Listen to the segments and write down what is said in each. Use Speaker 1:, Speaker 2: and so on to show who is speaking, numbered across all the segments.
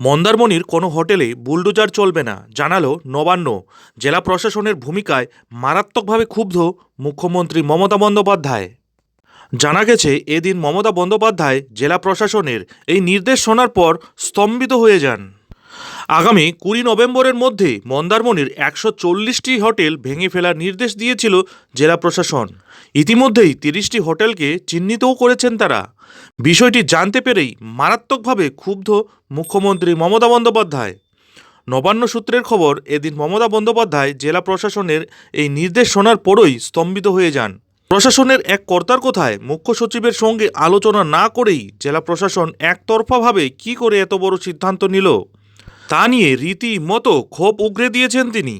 Speaker 1: মন্দারমণির কোনো হোটেলে বুলডোজার চলবে না, জানালো নবান্ন। জেলা প্রশাসনের ভূমিকায় মারাত্মকভাবে ক্ষুব্ধ মুখ্যমন্ত্রী মমতা বন্দ্যোপাধ্যায়। জানা গেছে, এদিন মমতা বন্দ্যোপাধ্যায় জেলা প্রশাসনের এই নির্দেশ শোনার পর স্তম্ভিত হয়ে যান। আগামী কুড়ি নভেম্বরের মধ্যে মন্দারমণির একশো চল্লিশটি হোটেল ভেঙে ফেলার নির্দেশ দিয়েছিল জেলা প্রশাসন। ইতিমধ্যেই তিরিশটি হোটেলকে চিহ্নিতও করেছেন তারা। বিষয়টি জানতে পেরেই মারাত্মকভাবে ক্ষুব্ধ মুখ্যমন্ত্রী মমতা বন্দ্যোপাধ্যায়। নবান্ন সূত্রের খবর, এদিন মমতা বন্দ্যোপাধ্যায় জেলা প্রশাসনের এই নির্দেশ শোনার পরই স্তম্ভিত হয়ে যান। প্রশাসনের এক কর্তার কথায় মুখ্য সচিবের সঙ্গে আলোচনা না করেই জেলা প্রশাসন একতরফাভাবে কী করে এত বড় সিদ্ধান্ত নিল, তা নিয়ে রীতিমতো ক্ষোভ উগরে দিয়েছেন তিনি।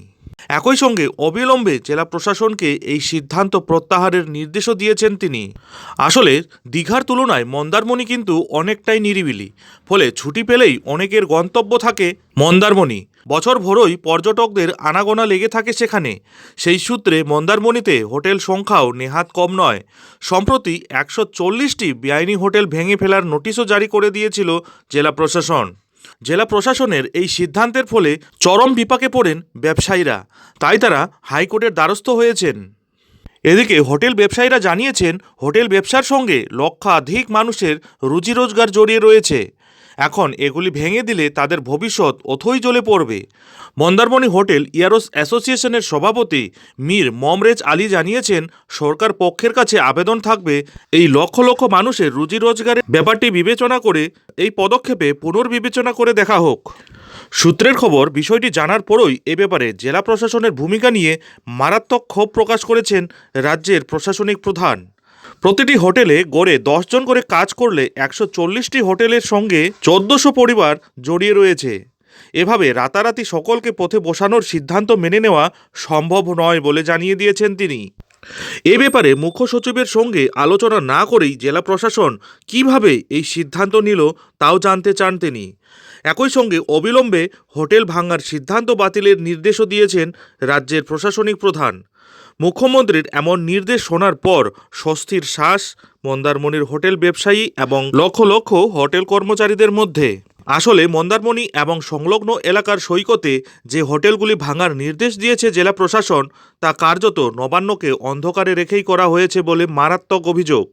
Speaker 1: একই সঙ্গে অবিলম্বে জেলা প্রশাসনকে এই সিদ্ধান্ত প্রত্যাহারের নির্দেশও দিয়েছেন তিনি। আসলে দীঘার তুলনায় মন্দারমণি কিন্তু অনেকটাই নিরিবিলি, ফলে ছুটি পেলেই অনেকের গন্তব্য থাকে মন্দারমণি। বছর ভরই পর্যটকদের আনাগোনা লেগে থাকে সেখানে। সেই সূত্রে মন্দারমণিতে হোটেল সংখ্যাও নেহাত কম নয়। সম্প্রতি একশো চল্লিশটি বেআইনি হোটেল ভেঙে ফেলার নোটিশও জারি করে দিয়েছিল জেলা প্রশাসন। জেলা প্রশাসনের এই সিদ্ধান্তের ফলে চরম বিপাকে পড়েন ব্যবসায়ীরা। তাই তারা হাইকোর্টের দ্বারস্থ হয়েছেন। এদিকে হোটেল ব্যবসায়ীরা জানিয়েছেন, হোটেল ব্যবসার সঙ্গে লক্ষাধিক মানুষের রুজি রোজগার জড়িয়ে রয়েছে। এখন এগুলি ভেঙে দিলে তাদের ভবিষ্যৎ অথই জ্বলে পড়বে। মন্দারমণি হোটেল ইয়ারোস অ্যাসোসিয়েশনের সভাপতি মীর মমরেজ আলী জানিয়েছেন, সরকার পক্ষের কাছে আবেদন থাকবে এই লক্ষ লক্ষ মানুষের রুজি রোজগারের ব্যাপারটি বিবেচনা করে, এই পদক্ষেপে পুনর্বিবেচনা করে দেখা হোক। সূত্রের খবর, বিষয়টি জানার পরই এ ব্যাপারে জেলা প্রশাসনের ভূমিকা নিয়ে মারাত্মক ক্ষোভ প্রকাশ করেছেন রাজ্যের প্রশাসনিক প্রধান। প্রতিটি হোটেলে গড়ে দশজন করে কাজ করলে একশো চল্লিশটি হোটেলের সঙ্গে চোদ্দশো পরিবার জড়িয়ে রয়েছে। এভাবে রাতারাতি সকলকে পথে বসানোর সিদ্ধান্ত মেনে নেওয়া সম্ভব নয় বলে জানিয়ে দিয়েছেন তিনি। এ ব্যাপারে মুখ্য সচিবের সঙ্গে আলোচনা না করেই জেলা প্রশাসন কীভাবে এই সিদ্ধান্ত নিল তাও জানতে চান তিনি। একই সঙ্গে অবিলম্বে হোটেল ভাঙার সিদ্ধান্ত বাতিলের নির্দেশও দিয়েছেন রাজ্যের প্রশাসনিক প্রধান। মুখ্যমন্ত্রীর এমন নির্দেশ শোনার পর স্বস্তির শ্বাস, মন্দারমণির হোটেল ব্যবসায়ী এবং লক্ষ লক্ষ হোটেল কর্মচারীদের মধ্যে। আসলে মন্দারমণি এবং সংলগ্ন এলাকার সৈকতে যে হোটেলগুলি ভাঙার নির্দেশ দিয়েছে জেলা প্রশাসন, তা কার্যত নবান্নকে অন্ধকারে রেখেই করা হয়েছে বলে মারাত্মক অভিযোগ।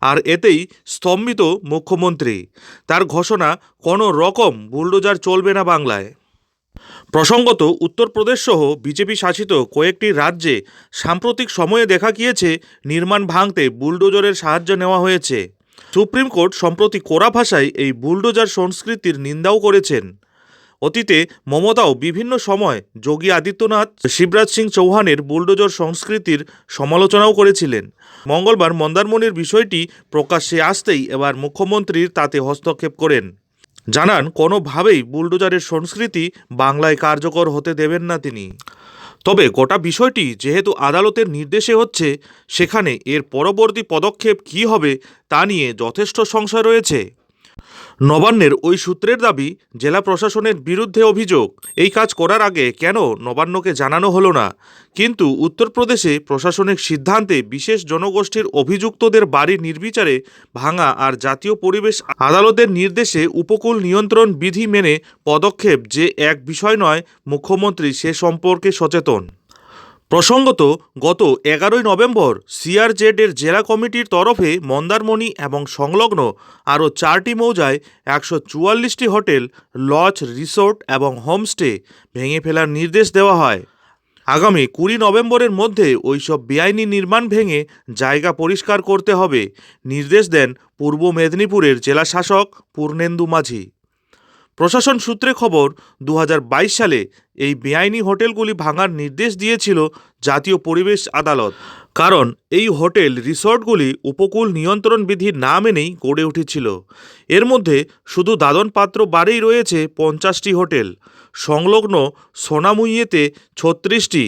Speaker 1: আর এতেই স্তম্ভিত মুখ্যমন্ত্রী। তার ঘোষণা, কোনো রকম বুলডোজার চলবে না বাংলায়। প্রসঙ্গত উত্তরপ্রদেশ সহ বিজেপি শাসিত কয়েকটি রাজ্যে সাম্প্রতিক সময়ে দেখা গিয়েছে নির্মাণ ভাঙতে বুলডোজারের সাহায্য নেওয়া হয়েছে। সুপ্রিম কোর্ট সম্প্রতি কোরা ভাষায় এই বুলডোজার সংস্কৃতির নিন্দাও করেছেন। অতীতে মমতাও বিভিন্ন সময় যোগী আদিত্যনাথ, শিবরাজ সিং চৌহানের বুলডোজার সংস্কৃতির সমালোচনাও করেছিলেন। মঙ্গলবার মন্দারমণির বিষয়টি প্রকাশ্যে আসতেই এবার মুখ্যমন্ত্রীর তাতে হস্তক্ষেপ করেন। জানান, কোনোভাবেই বুলডোজারের সংস্কৃতি বাংলায় কার্যকর হতে দেবেন না তিনি। তবে গোটা বিষয়টি যেহেতু আদালতের নির্দেশে হচ্ছে, সেখানে এর পরবর্তী পদক্ষেপ কী হবে তা নিয়ে যথেষ্ট সংশয় রয়েছে। নবান্নের ওই সূত্রের দাবি, জেলা প্রশাসনের বিরুদ্ধে অভিযোগ, এই কাজ করার আগে কেন নবান্নকে জানানো হলো না? কিন্তু উত্তরপ্রদেশে প্রশাসনিক সিদ্ধান্তে বিশেষ জনগোষ্ঠীর অভিযুক্তদের বাড়ি নির্বিচারে ভাঙা আর জাতীয় পরিবেশ আদালতের নির্দেশে উপকূল নিয়ন্ত্রণ বিধি মেনে পদক্ষেপ যে এক বিষয় নয়, মুখ্যমন্ত্রী সে সম্পর্কে সচেতন। প্রসঙ্গত, গত এগারোই নভেম্বর সিআরজেড এর জেলা কমিটির তরফে মন্দারমণি এবং সংলগ্ন আরও চারটি মৌজায় একশো চুয়াল্লিশটি হোটেল, লজ, রিসোর্ট এবং হোমস্টে ভেঙে ফেলার নির্দেশ দেওয়া হয়। আগামী কুড়ি নভেম্বরের মধ্যে ওইসব বেআইনি নির্মাণ ভেঙে জায়গা পরিষ্কার করতে হবে, নির্দেশ দেন পূর্ব মেদিনীপুরের জেলা শাসক পূর্ণেন্দু মাঝি। প্রশাসন সূত্রে খবর দু হাজার বাইশ সালে এই বেআইনি হোটেলগুলি ভাঙার নির্দেশ দিয়েছিল জাতীয় পরিবেশ আদালত। কারণ এই হোটেল রিসর্টগুলি উপকূল নিয়ন্ত্রণ বিধি না মেনেই গড়ে উঠেছিল। এর মধ্যে শুধু দাদন পাত্র বারেই রয়েছে পঞ্চাশটি হোটেল, সংলগ্ন সোনামুইয়েতে ছত্রিশটি,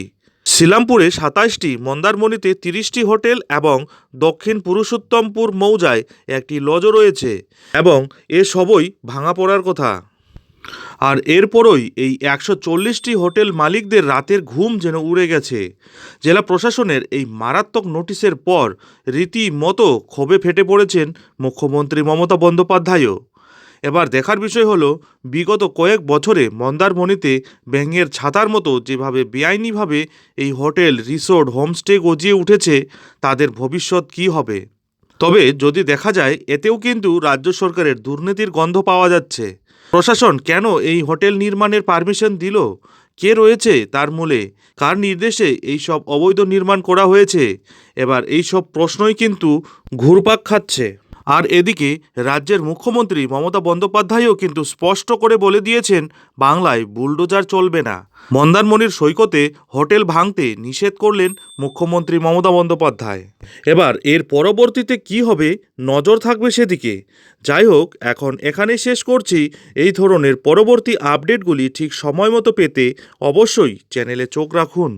Speaker 1: শিলামপুরে সাতাশটি মন্দারমণিতে তিরিশটি হোটেল এবং দক্ষিণ পুরুষোত্তমপুর মৌজায় একটি লজও রয়েছে। এবং এ সবই ভাঙা পড়ার কথা। আর এরপরই এই একশো চল্লিশটি হোটেল মালিকদের রাতের ঘুম যেন উড়ে গেছে। জেলা প্রশাসনের এই মারাত্মক নোটিশের পর রীতিমতো ক্ষোভে ফেটে পড়েছেন মুখ্যমন্ত্রী মমতা বন্দ্যোপাধ্যায়ও। এবার দেখার বিষয় হলো, বিগত কয়েক বছরে মন্দারমণিতে ব্যাঙের ছাতার মতো যেভাবে বেআইনিভাবে এই হোটেল, রিসোর্ট, হোমস্টে গজিয়ে উঠেছে, তাদের ভবিষ্যৎ কী হবে? তবে যদি দেখা যায়, এতেও কিন্তু রাজ্য সরকারের দুর্নীতির গন্ধ পাওয়া যাচ্ছে। প্রশাসন কেন এই হোটেল নির্মাণের পারমিশন দিল? কে রয়েছে তার মূলে? কার নির্দেশে এই সব অবৈধ নির্মাণ করা হয়েছে? এবার এই সব প্রশ্নই কিন্তু ঘুরপাক খাচ্ছে। আর এদিকে রাজ্যের মুখ্যমন্ত্রী মমতা বন্দ্যোপাধ্যায়ও কিন্তু স্পষ্ট করে বলে দিয়েছেন, বাংলায় বুলডোজার চলবে না। মন্দারমণির সৈকতে হোটেল ভাঙতে নিষেধ করলেন মুখ্যমন্ত্রী মমতা বন্দ্যোপাধ্যায়। এবার এর পরবর্তীতে কি হবে, নজর থাকবে সেদিকে। যাই হোক, এখন এখানেই শেষ করছি। এই ধরনের পরবর্তী আপডেটগুলি ঠিক সময় মতো পেতে অবশ্যই চ্যানেলে চোখ রাখুন।